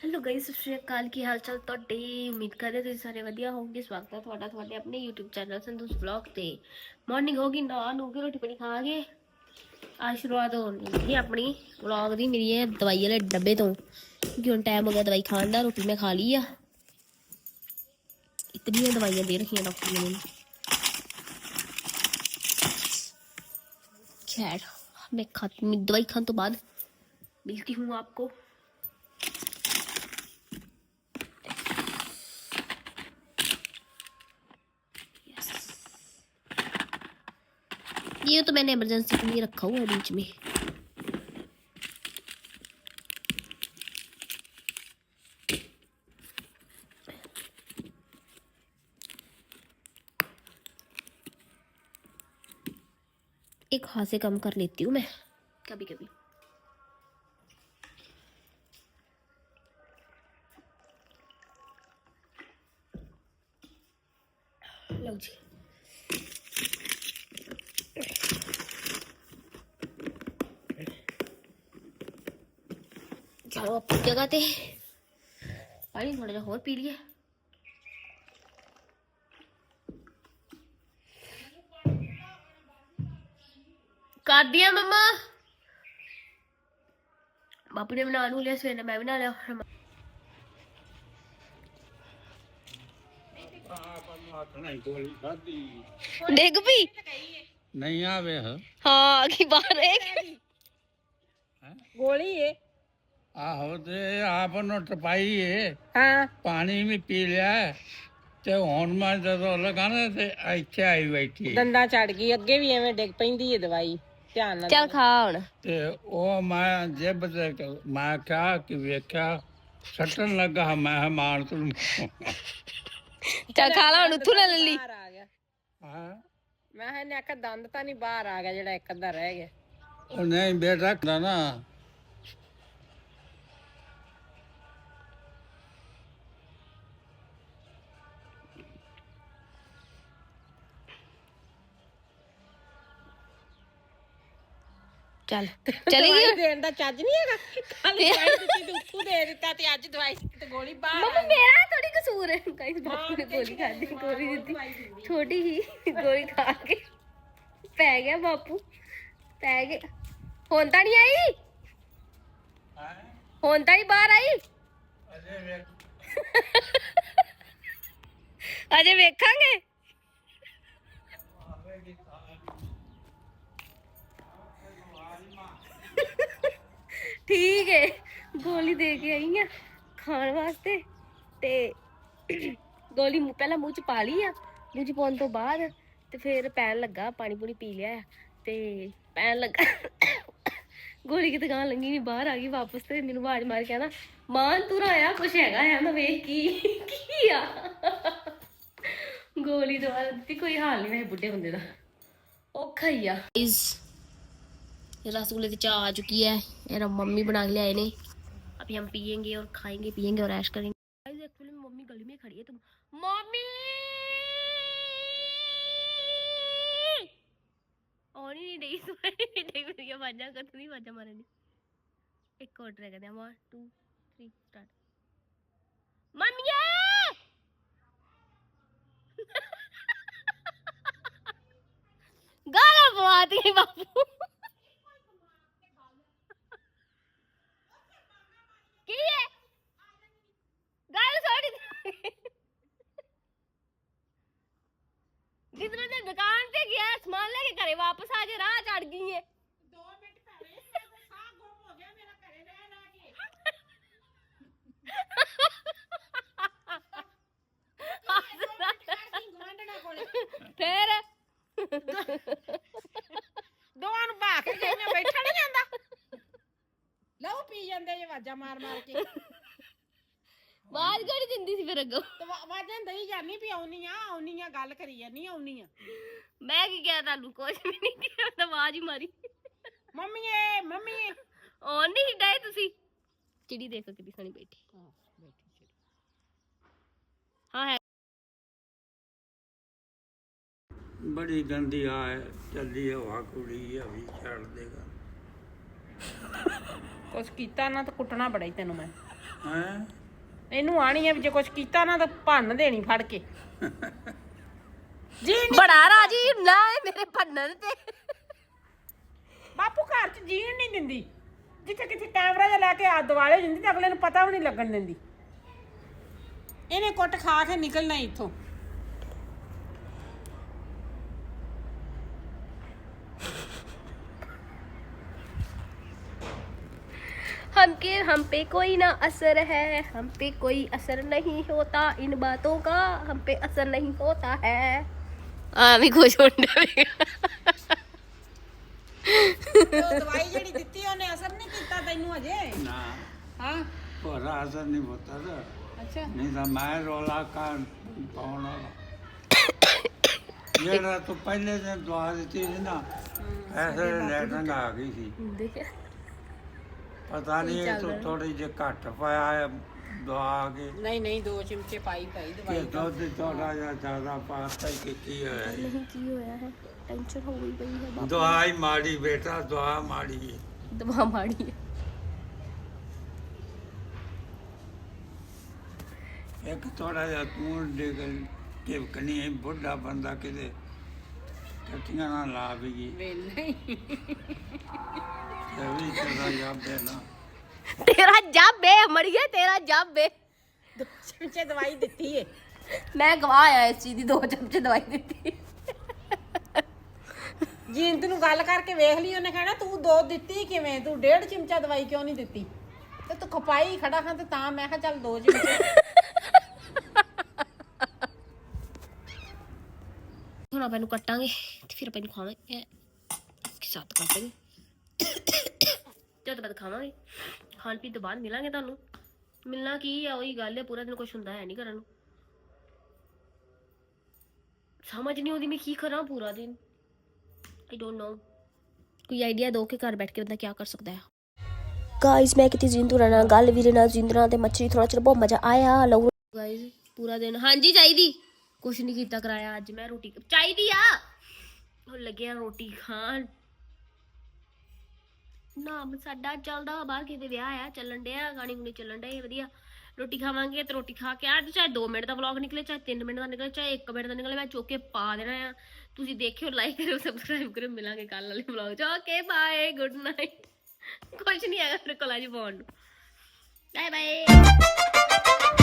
Hello guys ਸਤਿ ਸ਼੍ਰੀ ਅਕਾਲ ਕੀ ਹਾਲ ਚਾਲ ਤੁਹਾਡੇ ਉਮੀਦ ਕਰਦੇ ਤੁਸੀਂ ਸਾਰੇ ਵਧੀਆ ਹੋਵੋਗੇ ਸਵਾਗਤ ਹੈ ਤੁਹਾਡਾ ਤੁਹਾਡੇ ਆਪਣੇ YouTube ਚੈਨਲ ਸੰਦੂਸ ਵਲੌਗ ਤੇ ਮਾਰਨਿੰਗ ਹੋ ਗਈ ਨਾ ਨੂੰ ਕੇ ਰੋਟੀ ਪਾਣੀ ਖਾ ਕੇ ਅੱਜ ਸ਼ੁਰੂਆਤ ਹੋਣੀ ਹੈ ਆਪਣੀ ਵਲੌਗ ਦੀ ਮੇਰੀ ਇਹ ਦਵਾਈ ਵਾਲੇ ਡੱਬੇ ਤੋਂ ਕਿਉਂਕਿ ਹੁਣ ਟਾਈਮ ਹੋ ਗਿਆ ਦਵਾਈ ਖਾਣ ਦਾ ਰੋਟੀ ਮੈਂ ਖਾ ਲਈ ਆ ਇਤਨੀਆਂ ਦਵਾਈਆਂ ਦੇ ਰੱਖੀਆਂ ਡਾਕਟਰ ਨੇ ਮੈਨੂੰ खैर मैं खाती मैं दवाई खाने तो बाद मिलती हूँ आपको ये तो मैंने इमरजेंसी के लिए रखा हुआ है बीच में। एक हाथ से कम कर लेती हूँ मैं। कभी कभी लो जी। ਚਲੋ ਆਪਣੀ ਜਗ੍ਹਾ ਤੇ। ਪਾਣੀ ਥੋੜਾ ਜਿਹਾ ਹੋਰ ਪੀ ਲਈਏ। ਕਰਦੀ ਆ ਮਮਾ। ਬਾਪੂ ਨੇ ਬਣਾ ਨੂੰ ਲਿਆ ਸਵੇਰੇ ਮੈਂ ਬਣਾ ਲਿਆ। ਡਿੱਗ ਪਈ? ਨਹੀਂ ਆਵੇ ਹਾਂ ਕੀ ਬਾਰੇ ਗੋਲੀ ਏ। ਆਹੋ ਤੇ ਆਪ ਨੂੰ ਟਪਾਈ ਏ ਹਾਂ। ਪਾਣੀ ਵੀ ਪੀ ਲਿਆ। ਤੇ ਹੁਣ ਮੈਂ ਜਦੋਂ ਲਗਾਣਾ ਤੇ ਇੱਥੇ ਆਈ ਬੈਠੀ। ਦੰਦਾਂ ਚੜ ਗਈ ਅੱਗੇ ਵੀ ਐਵੇਂ ਡਿੱਗ ਪੈਂਦੀ ਏ ਦਵਾਈ। ਧਿਆਨ ਨਾਲ ਚੱਲ ਖਾ ਹੁਣ। ਤੇ ਉਹ ਮੈਂ ਜੇਬ ਤੇ ਮੈਂ ਕਿਹਾ ਕਿ ਵੇਖਿਆ ਸੱਟਣ ਲੱਗਾ ਮੈਂ ਮਾਰ ਤੂੰ। ਚੱਲ ਖਾ ਲਾ ਹੁਣ ਉੱਥੋਂ ਲੈ ਲਈ। ਬਾਹਰ ਆ ਗਿਆ। ਹਾਂ। ਮੈਂ ਕਿਹਾ ਇਹਨੇ ਆਖਿਆ ਦੰਦ ਤਾਂ ਨਹੀਂ ਬਾਹਰ ਆ ਗਿਆ ਜਿਹੜਾ ਇੱਕ ਅੱਧਾ ਰਹਿ ਗਿਆ। ਉਹ ਨਹੀਂ ਬੇਟਾ ਨਾ। ਚੱਲ। ਚਲੀ ਗਈ। ਦਵਾਈ ਦੇਣ ਦਾ ਚੱਜ ਨਹੀਂ ਹੈਗਾ। ਕੱਲ ਦਵਾਈ ਦਿੱਤੀ ਤੇ ਉੱਥੋਂ ਦੇ ਦਿੱਤਾ ਤੇ ਅੱਜ ਦਵਾਈ ਤੇ ਗੋਲੀ ਬਾਹਰ ਮਮਾ ਮੇਰਾ ਥੋੜੀ ਕਸੂਰ ਹੈ। ਗਾਇਸ ਬਾਪੂ ਨੇ ਗੋਲੀ ਖਾਦੀ ਗੋਲੀ? ਦਿੱਤੀ। ਛੋਟੀ ਹੀ ਗੋਲੀ ਖਾ ਕੇ ਪੈ ਗਿਆ ਬਾਪੂ। ਪੈ ਗਿਆ। ਹੁਣ ਤਾਂ ਨਹੀਂ ਆਈ? ਹੁਣ ਤਾਂ ਨਹੀਂ ਬਾਹਰ ਆਈ? ਅਜੇ ਵੇਖ ਅਜੇ ਵੇਖਾਂਗੇ? ਠੀਕ ਹੈ ਗੋਲੀ ਦੇ ਕੇ ਆਈ ਆ ਖਾਣ ਵਾਸਤੇ ਤੇ ਗੋਲੀ ਮੂੰਹ ਪਹਿਲਾਂ ਮੂੰਹ ਚ ਪਾ ਲਈ ਆ ਮੂੰਹ ਚ ਪਾਉਣ ਤੋਂ ਬਾਅਦ ਤੇ ਫਿਰ ਪੈਣ ਲੱਗਾ ਪਾਣੀ ਪੂਣੀ ਪੀ ਲਿਆ ਆ, ਤੇ ਪੈਣ ਲੱਗਾ। ਗੋਲੀ ਕਿਤੇ ਗਾਂ ਲੰਗੀ ਨਹੀਂ ਬਾਹਰ ਆ ਗਈ ਵਾਪਸ ਤੇ ਮੈਨੂੰ ਆਵਾਜ਼ ਮਾਰ ਕੇ ਨਾ ਮਾਂ ਤੂੰ ਆਇਆ ਕੁਛ ਹੈਗਾ ਆ ਮੈਂ ਵੇਖ ਕੀ ਕੀ ਆ? ਗੋਲੀ ਦਵਾ ਦਿੱਤੀ ਕੋਈ ਹਾਲ ਨਹੀਂ ਵੈਸੇ ਬੁੱਢੇ ਬੰਦੇ ਦਾ। ਔਖਾ ਹੀ ਆ। ਇਸ रसगुल्ले की चाय आ चुकी है। मेरा मम्मी बना के ले आए ने। अभी हम पियेंगे और खाएँगे, पियेंगे और ऐश करेंगे। एक्चुअली मम्मी गली में खड़ी है तुम मम्मी! और नहीं सुनाई कर तू एक और ट्राई करते हैं। One two three start mummy! गाना बापू। ਵਾਪਸ ਆ ਜੇ ਰਾਹ ਚੜ ਗਈ ਏ। ਫੇਰ? ਦੋਵਾਂ ਨੂੰ ਭਾ ਕੇ ਗਈਆਂ ਬੈਠਾ ਨਹੀਂ ਜਾਂਦਾ। ਲਓ ਪੀ ਜਾਂਦੇ ਜੇ ਆਵਾਜ਼ਾਂ ਮਾਰ ਮਾਰ ਕੇ। ਬਾਜ ਗੜੀ ਦਿੰਦੀ ਸੀ ਫਿਰ ਅੱਗੋਂ? ਤੇ ਵਾ- ਆਵਾਜ਼ਾਂ ਦਈ ਜਾਨੀ ਵੀ ਆਉਣੀ ਆ ਆਉਣੀ ਆ ਗੱਲ ਕਰੀ ਜਾਨੀ ਆਉਣੀ ਆ। ਮੈਂ ਕੀ ਕਿਹਾ ਤੁਹਾਨੂੰ? ਕੁਝ ਵੀ ਨਹੀਂ ਕਿਹਾ ਤਾਂ ਆਵਾਜ਼ ਹੀ ਮਾਰੀ। ਮੰਮੀਏ ਮੰਮੀਏ। ਉਹ ਨਹੀਂ ਡਾਏ ਤੁਸੀਂ? ਚਿੜੀ ਦੇਖੋ ਕਿੰਨੀ ਸੋਹਣੀ ਬੈਠੀ। ਹਾਂ ਹੈ ਬੜੀ ਗੰਦੀ ਆ ਚੱਲੀ ਹਵਾ ਕੁੜੀ ਆ ਵੀ ਛੱਡ ਦੇਗਾ ਕੁਛ ਕੀਤਾ ਨਾ ਤਾਂ ਕੁੱਟਣਾ ਬੜਾ ਹੀ ਤੈਨੂੰ ਮੈਂ। ਹੈ? ਇਹਨੂੰ ਆਣੀ ਹੈ ਵੀ ਜੇ ਕੁਝ ਕੀਤਾ ਨਾ ਤਾਂ ਭੰਨ ਦੇਣੀ ਫੜ ਕੇ। ਜੀ ਨੀ- ਬੜਾ ਰਾਜੀ ਨਾ ਇਹ ਮੇਰੇ ਭੰਨਣ ਤੇ। ਬਾਪੂ ਘਰ 'ਚ ਜੀਣ ਨਹੀਂ ਦਿੰਦੀ। ਜਿੱਥੇ ਕਿਤੇ ਕੈਮਰਾ ਜਿਹਾ ਲੈ ਕੇ ਆ ਦਿਵਾਲੇ ਹੋ ਜਾਂਦੀ ਤੇ ਅਗਲੇ ਨੂੰ ਪਤਾ ਵੀ ਨਹੀਂ ਲੱਗਣ ਦਿੰਦੀ। ਇਹਨੇ ਕੁੱਟ ਖਾ ਕੇ ਨਿਕਲਣਾ ਇੱਥੋਂ। हम के हम पे कोई ना असर है हम पे कोई असर नहीं होता इन बातों का हम पे असर नहीं होता है ਆ ਵੀ ਖੁਸ਼ ਹੁੰਦਾ ਤੇ ਉਹ ਦਵਾਈ ਜਿਹੜੀ ਦਿੱਤੀ ਉਹਨੇ ਅਸਰ ਨਹੀਂ ਕੀਤਾ ਤੈਨੂੰ ਅਜੇ ਨਾ ਹਾਂ ਭੋਰਾ ਅਸਰ ਨਹੀਂ ਹੁੰਦਾ ਤਾਂ ਅੱਛਾ ਨਹੀਂ ਤਾਂ ਮੈਂ ਰੋਲਾ ਕਰ ਪਾਉਣਾ ਜਿਹੜਾ ਤੂੰ ਪਹਿਲੇ ਦਿਨ ਦਵਾ ਦਿੱਤੀ ਸੀ ਨਾ ਐਸੇ ਲੈਟਰਿੰਗ ਆ ਗਈ ਸੀ ਦੇਖਿਆ ਪਤਾ ਨਹੀਂ ਇਹ ਤੂੰ ਥੋੜੀ ਜਿਹੀ ਘੱਟ ਪਾਇਆ ਹੈ ਦਵਾ ਕੇ। ਨਹੀਂ ਨਹੀਂ ਦੋ ਚਮਚੇ ਪਾਈ ਪਾਈ ਕਿ ਦਵਾਈ ਦਾ ਦੁੱਧ ਥੋੜਾ ਜਿਹਾ ਜ਼ਿਆਦਾ ਪਾਤਾ ਹੀ ਕਿ ਕੀ ਹੋਇਆ ਜੀ। ਨਹੀਂ ਕੀ ਹੋਇਆ ਹੈ ਟੈਨਸ਼ਨ ਹੋ ਗਈ ਪਈ ਹੈ ਬਾਪ। ਦਵਾ ਹੀ ਮਾੜੀ ਬੇਟਾ ਦਵਾ ਮਾੜੀ ਹੈ। ਦਵਾ ਮਾੜੀ ਹੈ। ਇੱਕ ਥੋੜਾ ਜਿਹਾ ਤੂੰ ਡਿਗਲ ਕਿ ਕਨੀ ਬੁੱਢਾ ਬੰਦਾ ਕਿਤੇ ਕੱਟੀਆਂ ਨਾ ਲਾ ਵੀ ਵੇਲੇ। ਹੀ। ਨਾ ਤੇਰਾ ਜਾਬੇ ਮੜੀਏ ਤੇਰਾ ਜਾਬੇ ਦੋ ਚਮਚੇ ਦਵਾਈ ਦਿੱਤੀ ਏ। ਮੈਂ ਗਵਾਇਆ ਇਸ ਚੀਜ਼ ਦੀ ਦੋ ਚਮਚੇ ਦਵਾਈ ਦਿੱਤੀ। ਜੀਂਤ ਨੂੰ ਗੱਲ ਕਰਕੇ ਵੇਖ ਲਈ ਉਹਨੇ ਕਹਿਣਾ ਤੂੰ ਦੋ ਦਿੱਤੀ ਕਿਵੇਂ? ਤੂੰ ਡੇਢ ਚਮਚਾ ਦਵਾਈ ਕਿਉਂ ਨਹੀਂ ਦਿੱਤੀ? ਤੇ ਤੂੰ ਖਪਾਈ ਖੜਾ ਖਾਂ ਤੇ ਤਾਂ ਮੈਂ ਕਿਹਾ ਚੱਲ ਦੋ ਚਮਚੇ। ਹੁਣ ਆਪਾਂ ਇਹਨੂੰ ਕੱਟਾਂਗੇ ਤੇ ਫਿਰ ਆਪਾਂ ਇਹਨੂੰ ਖਾਵਾਂਗੇ। ਸਾਥ ਕੱਟਾਂਗੇ ਜਦ ਬਾਅਦ ਖਾਵਾਂਗੇ ਖਾਣ ਪੀਣ ਤੋਂ ਬਾਅਦ ਮਿਲਾਂਗੇ ਤੁਹਾਨੂੰ। ਮਿਲਣਾ ਕੀ ਆ ਉਹੀ ਗੱਲ ਹੈ ਪੂਰਾ ਦਿਨ ਕੁਝ ਹੁੰਦਾ ਹੈ ਨਹੀਂ ਕਰਨ ਨੂੰ। ਸਮਝ ਨਹੀਂ ਆਉਂਦੀ ਮੈਂ ਕੀ ਕਰਾਂ ਪੂਰਾ ਦਿਨ। ਆਈ ਡੋਨਟ ਨੋ ਕੋਈ ਆਈਡੀਆ ਦੋ ਕਿ ਘਰ ਬੈਠ ਕੇ ਬੰਦਾ ਕੀ ਕਰ ਸਕਦਾ ਹੈ। ਗਾਇਸ ਮੈਂ ਕਿਤੇ ਜਿੰਦੂਰਾ ਨਾਲ ਗੱਲ ਵੀਰੇ ਨਾਲ ਜਿੰਦੂਰਾ ਤੇ ਮੱਛੀ ਥੋੜਾ ਚਿਰ ਬਹੁਤ ਮਜ਼ਾ ਆਇਆ ਲਓ। ਗਾਇਸ ਪੂਰਾ ਦਿਨ। ਹਾਂਜੀ ਚਾਹੀਦੀ। ਕੁਛ ਨਹੀਂ ਕੀਤਾ ਕਰਾਇਆ ਅੱਜ ਮੈਂ ਰੋਟੀ। ਚਾਹੀਦੀ ਆ। ਹੁਣ ਲੱਗਿਆ ਰੋਟੀ ਖਾਣ। ਨਾਮ ਸਾਡਾ ਚੱਲਦਾ ਬਾਹਰ ਕਿਤੇ ਵਿਆਹ ਆ, ਚੱਲਣ ਡਿਆ, ਗਾਣੀ ਗੁਣੀ ਚੱਲਣ ਡਿਆ ਵਧੀਆ। ਰੋਟੀ ਖਾਵਾਂਗੇ, ਤੇ ਰੋਟੀ ਖਾ ਕੇ ਅੱਜ ਚਾਹੇ 2 ਮਿੰਟ ਦਾ ਵਲੌਗ ਨਿਕਲੇ, ਚਾਹੇ 3 ਮਿੰਟ ਦਾ ਨਿਕਲੇ, ਚਾਹੇ 1 ਮਿੰਟ ਦਾ ਨਿਕਲੇ, ਮੈਂ ਚੁੱਕ ਪਾ ਦੇਣਾ ਆ। ਤੁਸੀਂ ਦੇਖਿਓ ਲਾਈਕ ਕਰਿਓ ਸਬਸਕ੍ਰਾਈਬ ਕਰਿਓ, ਮਿਲਾਂਗੇ ਕੱਲ ਵਾਲੇ ਵਲੌਗ ਚ। ਓਕੇ ਬਾਏ ਗੁੱਡ ਨਾਈਟ ਕੁਝ ਨਹੀਂ ਹੈਗਾ ਮੇਰੇ ਕੋਲ, ਅੱਜ ਪਾਉਣ ਨੂੰ ਬਾਏ ਬਾਏ